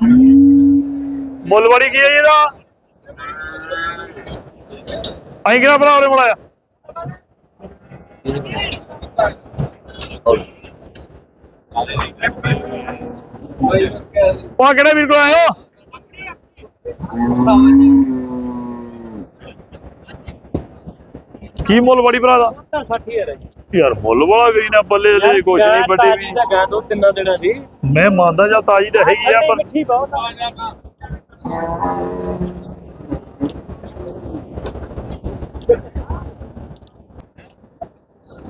ਮੁੱਲ ਵਾਲੀ ਕੀ ਹੈ ਜੀ ਇਹਦਾ? ਆਈ ਕਿਹੜਾ ਭਰਾ ਉਹਨੇ ਬੁਲਾਇਆ ਉਹ ਕਿਹੜੇ ਵੀਰ ਕੋਲ ਆਏ ਹੋ? ਕੀ ਮੁੱਲ ਵਾਲੀ ਭਰਾ ਦਾ? 60000 ਹੈ ਯਾਰ ਮੁੱਲ ਵਾਲਾ ਕਰੀ ਨਾ ਬੱਲੇ ਦੇ ਕੁਛ ਨਹੀਂ ਵੱਡੇ ਵੀ। ਤਾਂ ਗਾ ਦੋ ਤਿੰਨਾਂ ਦਿਨਾਂ ਦੀ। ਮੈਂ ਮੰਨਦਾ ਜਾਂ ਤਾਜੀ ਤਾਂ ਹੈਗੀ ਆ ਪਰ ਮਿੱਠੀ ਬਹੁਤ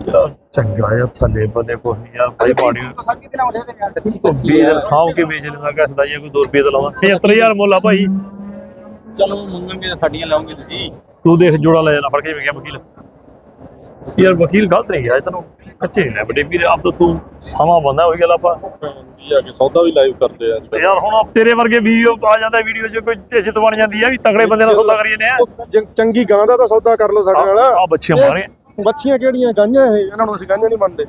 ਯਾਰ ਚੰਗਾ ਆ ਥੱਲੇ ਬੰਦੇ ਕੋਈ ਨਹੀਂ ਯਾਰ ਭਾਈ ਬਾੜੀ ਵੀਰ ਸਾਂਭ ਕੇ ਵੇਚ ਲੈਂਦਾ ਕਿ ਸਦਾਈਆ ਕੋਈ 2 ਰੁਪਏ ਦਾ ਲਾਉਂਦਾ। 75000 ਮੁੱਲ ਆ ਭਾਈ। ਚਲੋ ਮੰਗਣਗੇ ਤਾਂ ਸਾਡੀਆਂ ਲਾਉਂਗੇ ਤੁਸੀਂ। ਤੂੰ ਦੇਖ ਜੋੜਾ ਲੈ ਜਾਣਾ ਫੜ ਕੇ ਵੇਖਿਆ ਵਕੀਲ। ਯਾਰ ਵਕੀਲ ਗਲਤ ਨਹੀਂ ਗਿਆ ਤੈਨੂੰ ਕੱਚੇ ਨੇ ਵੱਡੇ ਵੀਰ ਆਪ ਤਾਂ ਤੂੰ ਸਮਾਂ ਬੰਦਾ ਹੋਈ ਗੱਲ ਆਪਾਂ ਹੁੰਦੀ ਆ ਕਿ ਸੌਦਾ ਵੀ ਲਾਈਵ ਕਰਦੇ ਆ ਅੱਜ ਕੱਲ੍ਹ। ਯਾਰ ਹੁਣ ਆਪ ਤੇਰੇ ਵਰਗੇ ਵੀਡੀਓ ਆ ਜਾਂਦਾ ਵੀਡੀਓ 'ਚ ਕੋਈ ਇੱਜ਼ਤ ਬਣ ਜਾਂਦੀ ਆ ਵੀ ਤਗੜੇ ਬੰਦੇ ਨਾਲ ਸੌਦਾ ਨੇ ਉਹ ਚੰ- ਚੰਗੀ ਗਾਂ ਦਾ ਤਾਂ ਸੌਦਾ ਕਰ ਲਓ ਸਾਡੇ ਨਾਲ। ਆ ਬੱਚੇ ਮਾਰੇ ਬੱਚੀਆਂ ਕਿਹੜੀਆਂ ਗਾਂਆਂ ਇਹ? ਇਹਨਾਂ ਨੂੰ ਅਸੀਂ ਗਾਂਆਂ ਨਹੀਂ ਮੰਨਦੇ।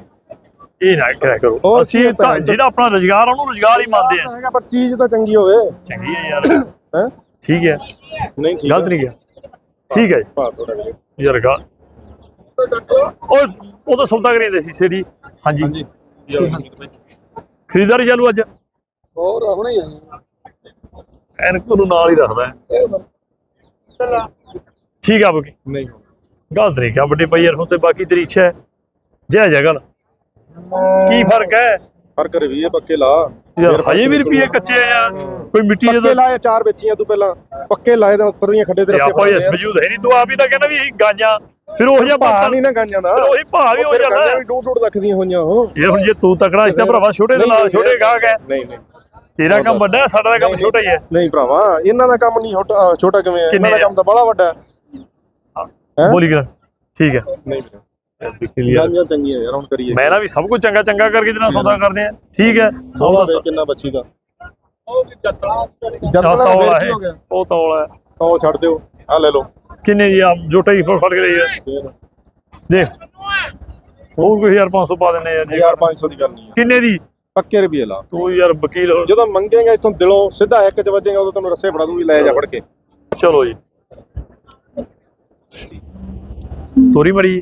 ਇਹ ਨਾ ਕਰਿਆ ਕਰੋ। ਹੋਰ ਅਸੀਂ ਕੀ ਤਾਂ ਭੈਣ? ਜਿਹੜਾ ਆਪਣਾ ਰੋਜ਼ਗਾਰ ਉਹਨੂੰ ਰੋਜ਼ਗਾਰ ਹੀ ਮੰਨਦੇ ਆ। ਹੈਗਾ ਪਰ ਚੀਜ਼ ਤਾਂ ਚੰਗੀ ਹੋਵੇ। ਚੰਗੀ ਹੈ ਯਾਰ। ਹੈ? ਠੀਕ ਹੈ। ਨਹੀਂ ਠੀਕ ਗਲਤ ਨਹੀਂ ਗਿਆ। ਠੀਕ ਹੈ ਜੀ। ਥੋੜਾ ਵੀਰੇ ਯਾਰ ਗਾ ਉਹ ਉਹ ਤਾਂ ਸੌਦਾ ਕਰੀ ਜਾਂਦੇ ਸੀ ਸੇੜੀ ਹਾਂਜੀ। ਖਰੀਦਦਾਰੀ ਚਾਲੂ ਅੱਜ? ਹੋਰ ਹੁਣੇ ਹੀ ਐਨਕ ਨੂੰ ਨਾਲ ਹੀ ਰੱਖਦਾ। ਹੈ। ਠੀਕ ਆ ਬਕੀ ਨਹੀਂ। ਗਲਤ ਨਹੀਂ ਕਿਹਾ ਵੱਡੇ ਭਾਈ ਯਾਰ ਹੁਣ ਤੇ ਬਾਕੀ ਤੇਰੀ ਇੱਛਾ ਹੈ। ਜੈ ਜੈ ਗੱਲ। ਕੀ ਫ਼ਰਕ ਹੈ? ਫ਼ਰਕ ਰਵੀਏ ਪੱਕੇ ਲਾ। ਯਾਰ ਹਜੇ ਵੀ ਰੁਪਏ ਕੱਚੇ ਆ। ਯਾਰ ਕੋਈ ਮਿੱਟੀ ਦੇ ਪੱਕੇ ਲਾਏ ਚਾਰ ਵੇਚੀਆਂ ਤੂੰ ਪਹਿਲਾਂ। ਪੱਕੇ ਲਾਏ ਤਾਂ ਉੱਪਰ ਦੀਆਂ ਖੱਡੇ ਤੇ ਰਸੇ ਆਪਾਂ ਇਹ ਮੌਜੂਦ ਹੈ ਨਹੀਂ ਤੂੰ ਆਪ ਹੀ ਤਾਂ ਕਹਿੰਦਾ ਵੀ ਇਹ ਗਾਂਜਾਂ। ਫਿਰ ਉਹ ਜਿਹਾ ਭਾਅ ਬਾਤਾਂ ਨਹੀਂ ਨਾ ਗਾਂਆਂ ਦਾ। ਉਹੀ ਭਾਅ ਵੀ ਹੋ ਜਾਂਦਾ। ਹੈ। ਵੀ ਡੂਡ ਡੂਡ ਲੱਖ ਦੀਆਂ ਹੋਈਆਂ ਉਹ। ਇਹ ਹੁਣ ਜੇ ਤੂੰ ਤਕੜਾ ਇਸ ਤੇ ਭਰਾਵਾ ਛੋਟੇ ਦੇ ਨਾਲ ਛੋਟੇ ਗਾਹਕ ਹੈ। ਨਹੀਂ ਨਹੀਂ। ਤੇਰਾ ਕੰਮ ਵੱਡਾ ਹੈ ਸਾਡਾ ਕੰਮ ਛੋਟਾ ਹੀ ਹੈ। ਨਹੀਂ ਭਰਾਵਾ ਇਹਨਾਂ ਦਾ ਕੰਮ ਨਹੀਂ ਛੋਟਾ ਕਿਵੇਂ ਹੈ? ਇਹਨਾਂ ਦਾ ਕੰਮ ਤਾਂ ਬੜਾ ਵੱਡਾ ਹੈ। ਹੈਂ? ਬੋਲੀ ਕਰ ਠੀਕ ਹੈ। ਨਹੀਂ ਮੈਂ ਨਾ ਵੀ ਸਭ ਕੁਝ ਚੰਗਾ ਚੰਗਾ ਕਰਕੇ ਜਿਹਨਾਂ ਸੌਦਾ ਕਰਦੇ ਆ। ਠੀਕ ਹੈ ਉਹ ਕਿੰਨਾ ਬੱਚੀ ਦਾ। ਜੱਟਲਾ ਤੌਲਾ ਹੈ ਉਹ ਤੌਲਾ ਹੈ ਛੱਡ ਦਿਓ। ਆ ਲੈ ਲਓ। ਕਿੰਨੇ ਜੀ ਆਪ ਜੋਟਾ ਹੀ ਫੜ ਕੇ ਲਈ ਹੈ ਦੇਖ। ਹੋਰ ਕੋਈ 1500 ਪਾ ਦਿੰਨੇ ਆ 1500 ਦੀ ਗੱਲ ਨਹੀਂ ਕਿੰਨੇ ਦੀ? ਪੱਕੇ ਰੁਪਏ ਲਾ। ਤੂੰ ਯਾਰ ਵਕੀਲ ਜਦੋਂ ਮੰਗੇਗਾ ਇਥੋਂ ਦਿਲੋਂ ਸਿੱਧਾ ਇੱਕ ਚ ਵੱਜੇਗਾ ਉਦੋਂ ਤੈਨੂੰ ਰੱਸੇ ਫੜਾ ਦੂੰਗੀ ਲੈ ਜਾ ਫੜ ਕੇ। ਚਲੋ ਜੀ। ਤੋਰੀ ਮਰੀ।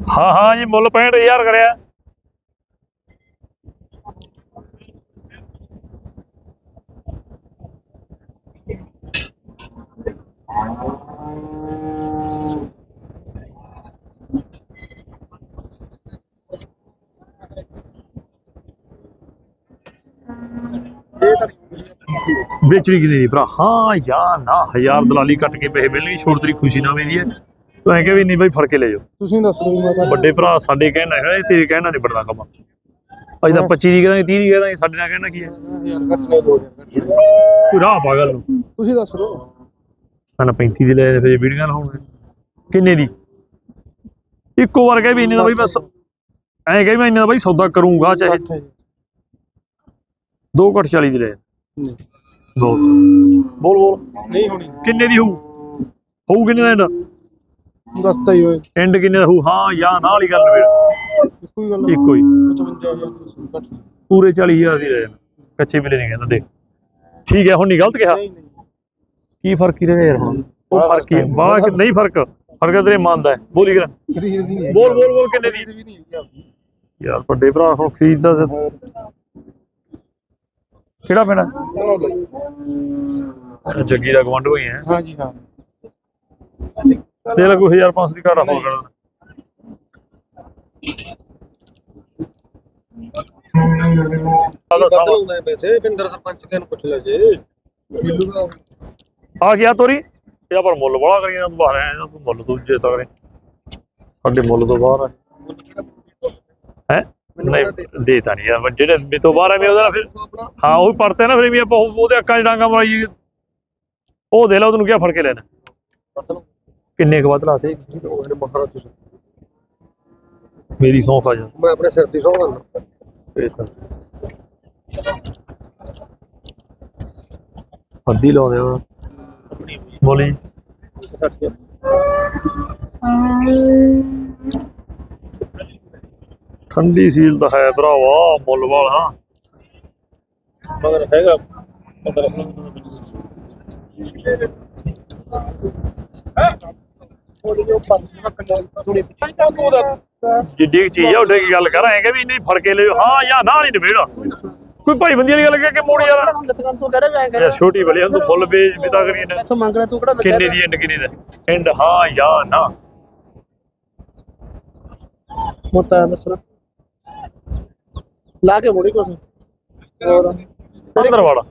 ਹਾਂ ਹਾਂ ਜੀ ਮੁੱਲ 65000 ਕਰਿਆ। ਵੇਚਣੀ ਕਿੰਨੀ ਦੀ ਭਰਾ? ਹਾਂ ਜਾਂ ਨਾ ਹਜ਼ਾਰ ਦਲਾਲੀ ਕੱਟ ਕੇ ਪੈਸੇ ਮਿਲਣਗੇ ਛੋੜ ਤੇਰੀ ਖੁਸ਼ੀ ਨਾ ਮੇਰੀ ਹੈ। ਤੂੰ ਕਿ ਵੀ ਨਹੀਂ ਬਾਈ ਫੜ ਕੇ ਲੈ ਜਾਓ। ਤੁਸੀਂ ਦੱਸ ਦਿਓ ਮੈਂ ਤਾਂ ਵੱਡੇ ਭਰਾ ਸਾਡੇ ਕਹਿਣਾ ਹੈ ਇਹ ਤੇਰੇ ਕਹਿਣਾ ਨਹੀਂ ਬੜਦਾ ਕੰਮ। ਅਸੀਂ ਤਾਂ 25 ਦੀ ਕਹਿੰਦੇ 30 ਦੀ ਕਹਿੰਦੇ ਸਾਡੇ ਨਾਲ ਕਹਿਣਾ ਕੀ ਹੈ? ਯਾਰ ਕੱਟ ਲੈ ਦੋ। ਕੋਈ ਰਾਹ ਪਾਗਲ ਨੂੰ। ਤੁਸੀਂ ਦੱਸ ਦਿਓ ਮੈਂ 35 ਦੀ ਲੈ ਫਿਰ ਵੀਡੀਓ ਨਾ ਹੋਣ ਕਿੰਨੇ ਦੀ? ਇੱਕੋ ਵਾਰ ਕਹਿ ਵੀ ਇੰਨੇ ਦਾ ਬਾਈ ਬਸ ਐਂ ਕਹਿ ਮੈਂ ਇੰਨੇ ਦਾ ਬਾਈ ਸੌਦਾ ਕਰੂੰਗਾ ਚਾਹੇ 60 ਹੈ। 2 ਘੱਟ 40 ਦੀ ਲੈ ਨਹੀਂ। ਬੋਲ ਬੋਲ ਬੋਲ। ਨਹੀਂ ਹੋਣੀ। ਕਿੰਨੇ ਦੀ ਹੋਊ? ਹੋਊ ਕਿੰਨੇ ਦਾ ਦੱਸਤਾ ਹੀ ਹੋਏ ਐਂਡ ਕਿੰਨੇ ਦਾ? ਹੋਊ ਹਾਂ ਜਾਂ ਨਾਲ ਵਾਲੀ ਗੱਲ ਵੇੜ ਇੱਕੋ ਹੀ ਗੱਲ ਆ। ਇੱਕੋ ਹੀ। 55000 ਦੀ ਕੱਟ ਪੂਰੇ 40000 ਦੀ ਲੈ ਜਾਣਾ ਕੱਚੇ ਬਿੱਲੇ ਨਹੀਂ ਕਹਿੰਦਾ। ਦੇਖ ਠੀਕ ਹੈ ਹੁਣ ਨਹੀਂ ਗਲਤ ਕਿਹਾ? ਨਹੀਂ ਨਹੀਂ। ਕੀ ਫ਼ਰਕ ਹੀ ਰਹਿ ਯਾਰ ਹੁਣ? ਉਹ ਫ਼ਰਕ ਹੀ ਹੈ। ਬਾਹਲਾ ਕਿ ਨਹੀਂ ਫ਼ਰਕ? ਫ਼ਰਕ ਤੇਰੇ ਮੰਨਦਾ ਹੈ। ਬੋਲੀ ਕਰ। ਖਰੀਦ ਵੀ ਨਹੀਂ ਬੋਲ ਬੋਲ ਬੋਲ ਕਿੰਨੇ ਦੀ? ਖਰੀਦ ਵੀ ਨਹੀਂ ਹੈਗੀ ਆਪਣੀ। ਯਾਰ ਵੱਡੇ ਭਰਾ ਹੁਣ ਖਰੀਦਦਾ ਸੀ। ਹੋਰ। ਕਿਹੜਾ ਲਈ ਜੱਗੀ ਦਾ ਗਵੰਡ ਹੋਈ ਹੈ? ਹਾਂ ਜੀ ਹਾਂ। ਕੋਈ 1500 ਦੀ ਘਾਟਾ ਹੋ ਸਾਵਾ ਬਦਲਦੇ ਪੈਸੇ ਪਿੰਦਰ ਸਰਪੰਚ ਕਿਹਨੂੰ ਪੁੱਛ ਲੈ ਜੇ? ਕਿਲੂ ਦਾ ਆ ਗਿਆ ਤੋਰੀ? ਇਹਦਾ ਪਰ ਮੁੱਲ ਬੜਾ ਕਰੀ ਜਾਂਦਾ ਬਾਹਰ ਆਇਆ ਤੂੰ ਮੁੱਲ ਤੂੰ ਜੇ ਤਗੜੇ ਸਾਡੇ ਮੁੱਲ ਤੋਂ ਬਾਹਰ ਹੈ? ਹੈ ਨਹੀਂ ਦੇਤਾ ਨਹੀਂ ਯਾਰ ਜਿਹੜੇ ਮੇ ਤੋਂ ਬਾਹਰ ਆ ਮੈਂ ਉਹਦਾ ਫਿਰ ਹਾਂ ਉਹ ਪੜਤੇ ਨਾ ਫਿਰ ਵੀ ਆਪਾਂ ਉਹਦੇ ਅੱਖਾਂ 'ਚ ਡਾਂਗਾ ਮਾਰੀ ਉਹ ਦੇ ਲਾ ਉਹਨੂੰ ਕਿਆ ਫੜ ਕੇ ਲੈਣਾ ਕਿੰਨੇ ਕੁ ਬਾਤ ਲਾਤੇ? ਮੇਰੀ ਸੌਂਫ ਆ ਜਾ। ਮੈਂ ਆਪਣੇ ਸਿਰ ਦੀ ਸੌਂ ਗੱਲ ਇਹ ਤਾਂ। ਅੱਧੀ ਲਾਉਂਦੇ ਹੋ। ਬੋਲੀ। ਠੰਡੀ ਸੀਲ ਤਾਂ ਹੈ ਭਰਾਵਾ ਮੁੱਲ ਵਾਲਾ। ਮਗਰ ਹੈਗਾ। ਮਗਰ ਜਿੱਡੀ ਕੁ ਚੀਜ਼ ਆ ਉਹਦੇ ਕੀ ਗੱਲ ਕਰ ਆਏਗਾ ਵੀ ਨਹੀਂ ਫੜ ਕੇ ਲਿਓ ਹਾਂ ਜਾਂ ਨਾ ਨਹੀਂ ਨਿਬੇੜਾ। ਕੋਈ ਭਾਈ ਬੰਦੀ ਵਾਲੀ ਗੱਲ ਕਹਿ ਕੇ ਮੋੜ ਯਾਰ ਦੁਕਾਨ ਤੋਂ ਕਹਿ ਰਿਹਾ ਯਾਰ ਛੋਟੀ ਬਲੀ ਤੂੰ ਫੁੱਲ ਵੇਚ ਬਿਤਾ ਕਰੀਏ ਨਾ ਇੱਥੋਂ ਮੰਗ ਲੈ ਤੂੰ ਕਿਹੜਾ ਕਿੰਨੇ ਦੀ ਐਂਡ ਕਿੰਨੇ ਦਾ? ਐਂਡ ਹਾਂ ਜਾਂ ਨਾ। ਮੋਤਾ ਦੱਸਣਾ ਲਾ ਕੇ ਮੋੜੀ ਕੋਸ ਹੋਰ। ਅੰਦਰ ਵਾੜਾ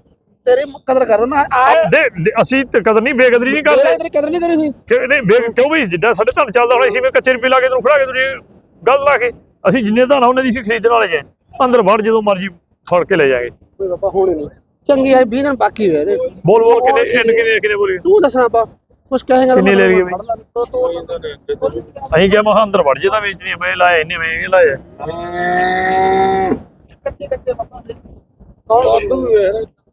ਤੇਰੀ ਕਦਰ ਕਰ ਨਾ ਆ ਦੇ ਦੇ- ਅਸੀਂ ਤੇ ਕਦਰ ਨਹੀਂ ਬੇਕਦਰੀ ਨਹੀਂ ਕਰਦੇ। ਤੇਰੀ ਕਦਰ ਨਹੀਂ ਕਰੀ ਸੀ ਕਿ ਨਹੀਂ ਬੇ ਕਿਉਂ ਵੀ ਜਿੱਦਾਂ ਸਾਡੇ ਧਨ ਚੱਲਦਾ ਹੁਣ ਅਸੀਂ ਵੀ ਕੱਚੇ ਰੁਪਏ ਲਾ ਕੇ ਤੈਨੂੰ ਖੜਾ ਕੇ ਤੈਨੂੰ ਗੱਲ ਲਾ ਕੇ ਅਸੀਂ ਜਿੰਨੇ ਧਨ ਆ ਉਹਨੇ ਦੀ ਸੀ ਖਰੀਦਣ ਵਾਲੇ ਜੇ। ਅੰਦਰ ਵੜ ਜਦੋਂ ਮਰਜ਼ੀ ਫੜ ਕੇ ਲੈ ਜਾਗੇ। ਕੋਈ ਬਾਬਾ ਹੋਣੀ ਨਹੀਂ। ਚੰਗੀ ਹੈ 20 ਦਿਨ ਬਾਕੀ ਹੋਏ ਨੇ ਬੋਲ ਬੋਲ ਕਿੰਨੇ ਐਂਡ ਕਿੰਨੇ ਕਿੰਨੇ ਬੋਲੀ? ਤੂੰ ਦੱਸਣਾ ਬਾ ਕੁਛ ਕਹੇਗਾ ਕਿੰਨੇ ਲੈ ਲਈਏ ਬਈ? ਤੋ ਤੋ ਅਸੀਂ ਕਿਹਾ ਮਹਾ ਅੰਦਰ ਵੜ ਜੇ ਤਾਂ ਵੇਚਣੀ ਮੈਂ ਲਾਇਆ ਇੰਨੇ ਮੈਂ ਲਾਇਆ ਕੱਚੇ ਕੱਚੇ ਬਾਬਾ ਦੇ।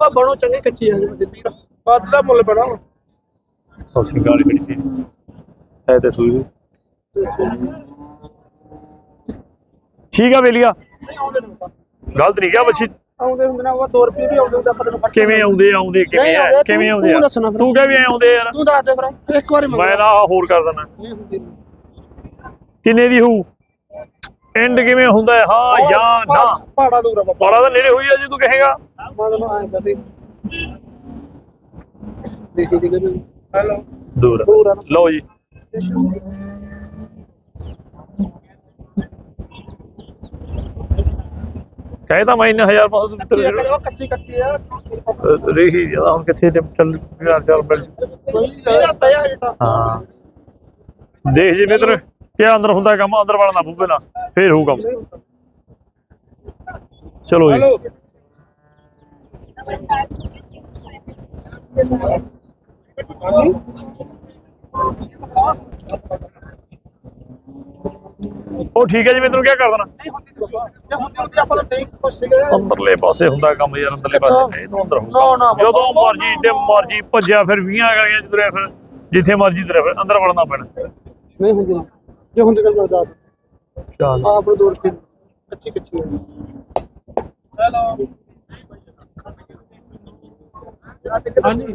ਆ ਬਣੋ ਚੰਗੇ ਕੱਚੀ ਹੈ ਜੀ ਵੀਰ ਬਾਦ ਦਾ ਮੁੱਲ ਬਣਾ ਅਸੀਂ ਗਾਲੀ ਕਿਹੜੀ ਸੀ ਹੈ ਤੇ ਸੂਈ। ਠੀਕ ਆ ਬੇਲੀਆ? ਨਹੀਂ ਆਉਂਦੇ ਨੇ ਬਾਬਾ। ਗਲਤ ਨਹੀਂ ਗਿਆ ਬੱਚੀ। ਆਉਂਦੇ ਹੁੰਦੇ ਨਾ ਉਹ 2 ਰੁਪਏ ਵੀ ਆਉਂਦੇ ਹੁੰਦਾ ਪਤਾ ਨੂੰ ਫੜ ਕਿਵੇਂ ਆਉਂਦੇ ਆਉਂਦੇ ਕਿਵੇਂ ਨਹੀਂ ਆ ਕਿਵੇਂ ਆਉਂਦੇ ਆ। ਤੂੰ ਕਹਿ ਵੀ ਐ ਆਉਂਦੇ ਯਾਰ? ਤੂੰ ਦੱਸ ਦੇ ਫਿਰ ਇੱਕ ਵਾਰੀ ਮੈਂ ਤਾਂ ਹੋਰ ਕਰ ਦਿੰਦਾ। ਨਹੀਂ ਨਹੀਂ। ਕਿੰਨੇ ਦੀ ਹੋਊ? ਐਂਡ ਕਿਵੇਂ ਹੁੰਦਾ ਹੈ? ਹਾਂ ਜਾਂ ਨਾ। ਪਹਾੜਾ ਦੂਰ ਆ ਬੜਾ ਤਾਂ ਨੇੜੇ ਹੋਈ ਆ ਜੇ ਤੂੰ ਕਹੇਗਾ। ਮਤਲਬ ਆਏ ਕਦੇ ਦੇਖੀ ਦੀ ਕਦੇ ਹੈਲੋ। ਦੂਰ। ਦੂਰ ਆ ਨਾ। ਲਓ ਜੀ। ਕਹੇ ਤਾਂ ਮੈਂ ਇੰਨੇ ਹਜ਼ਾਰ ਪਾਸ ਕੱਚੀ ਤੇਰੇ ਆ, ਕਦੇ ਉਹ ਕੱਚੀ ਕੱਚੀ ਆ। ਰੇਹੀ ਜ਼ਿਆਦਾ ਹੁਣ ਕਿੱਥੇ ਤੇ ਚੱਲ ਯਾਰ ਚੱਲ ਮਿਲ ਇਹਦਾ ਪਿਆ ਹਜੇ ਤਾਂ। ਹਾਂ। ਦੇਖ ਜਿਵੇਂ ਤੇਰੇ ਕਿਆ ਅੰਦਰ ਹੁੰਦਾ ਕੰਮ ਅੰਦਰ ਵੜਨਾ ਪੂਪੇ ਨਾ ਫੇਰ ਹੋਊ ਕੰਮ। ਚਲੋ ਜੀ। ਹੈਲੋ। ਉਹ ਠੀਕ ਹੈ ਜੀ ਮੈਂ ਤੈਨੂੰ ਕਿਆ ਕਰ ਦੇਣਾ? ਅੰਦਰਲੇ ਪਾਸੇ ਹੁੰਦਾ ਕੰਮ ਯਾਰ ਅੰਦਰਲੇ ਪਾਸੇ ਨਹੀਂ ਤੂੰ ਅੰਦਰ ਹੋਊਗਾ ਜਦੋਂ ਮਰਜ਼ੀ ਤੇ ਮਰਜ਼ੀ ਭੱਜਿਆ ਫਿਰ 20 ਗਲੀਆਂ ਚ ਤੁਰਿਆ ਫਿਰ ਜਿੱਥੇ ਮਰਜ਼ੀ ਤੁਰਿਆ ਫਿਰ ਅੰਦਰ ਵੜਨਾ ਪੈਣਾ। ਨਹੀਂ ਹੁੰਦੀ ਨੀ। ਜੇ ਹੁੰਦੀ ਤਾਂ ਮੈਂ ਦੱਸ ਚੱਲ। ਆਪਣੇ ਦੂਰ ਕੀ ਕੱਚੀ ਕੱਚੀ। ਹੈਲੋ ਹਾਂਜੀ।